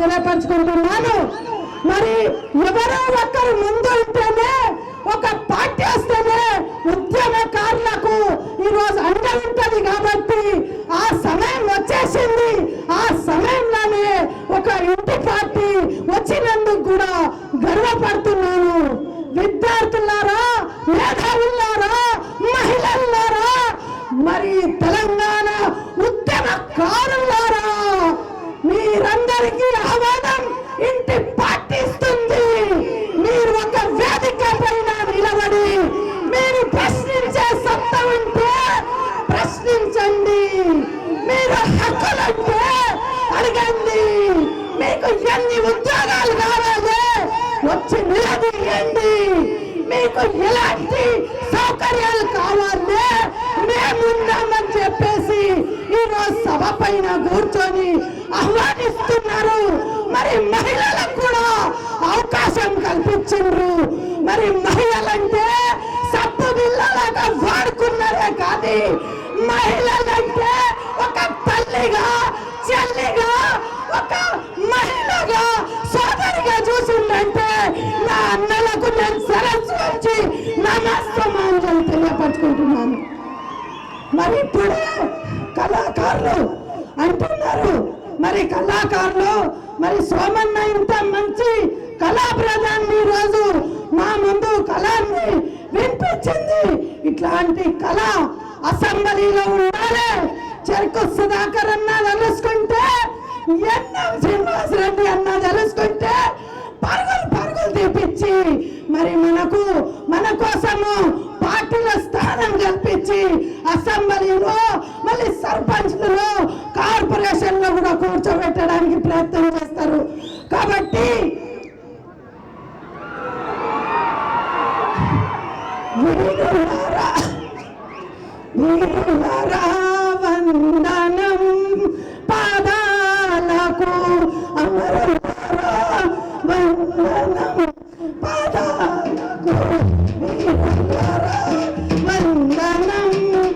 తెలియపరచుకుంటున్నాను మరి ఎవరో ఒక్కరు ముందు ఉంటేనే ఒక పార్టీ వస్తేనే ఉద్యమకారులకు ఈరోజు అండ ఉంటుంది కాబట్టి ఆ సమయం వచ్చేసింది. ఆ సమయంలోనే ఒక ఇంటి పార్టీ వచ్చినందుకు కూడా గర్వపడుతున్నాను. విద్యార్థులారా మేధావులారా మహిళలారా మరి తెలంగాణ ఉద్యమకారుల వారికి ఆహ్వానం ఇంటి పాటిస్తుంది మీరు ఒక వేదిక పైన నిలబడి మీరు ప్రశ్నించే సొంతం ఉంటే ప్రశ్నించండి. మీరు హక్కులంటే అడగండి. మీకు ఎన్ని ఉద్యోగాలు కావాలి వచ్చి నిలదీయండి. మీకు ఎలాంటి పైన కూర్చొని ఆహ్వానిస్తున్నారు. మరి మహిళలకు కూడా అవకాశం కల్పించిండ్రు. మరి మహిళలంటే సప్పు బిల్లలాగా వాడుకున్నారే కానీ మహిళలంటే ఒక తల్లిగా చెల్లిగా ఒక మహిళగా సోదరిగా చూసిందంటే నా అన్నలకు నేను సరస్సు వచ్చి నమస్తమాంజలు తెలియపరచుకుంటున్నాను. మరి ఇప్పుడే కళాకారులు అంటున్నారు. మరి కళాకారులు మరి సోమన్న ఇంత మంచి కళా ప్రధాన్ని రోజు మా ముందు కళాన్ని వినిపించింది. ఇట్లాంటి కళ అసెంబ్లీలో ఉండాలి. చెరుకు సుధాకర్ అన్న తెలుసుకుంటే ఎన్ఎం శ్రీనివాస్ రెడ్డి అన్న తెలుసుకుంటే పరుగులు పరుగులు తీపిచ్చి మరి మనకు మన కోసము పార్టీలో స్థానం కల్పించి అసెంబ్లీలో కాబట్టి వందనం పాదాలకు అమరులారా వందనం. పాదాలకు వీరులారా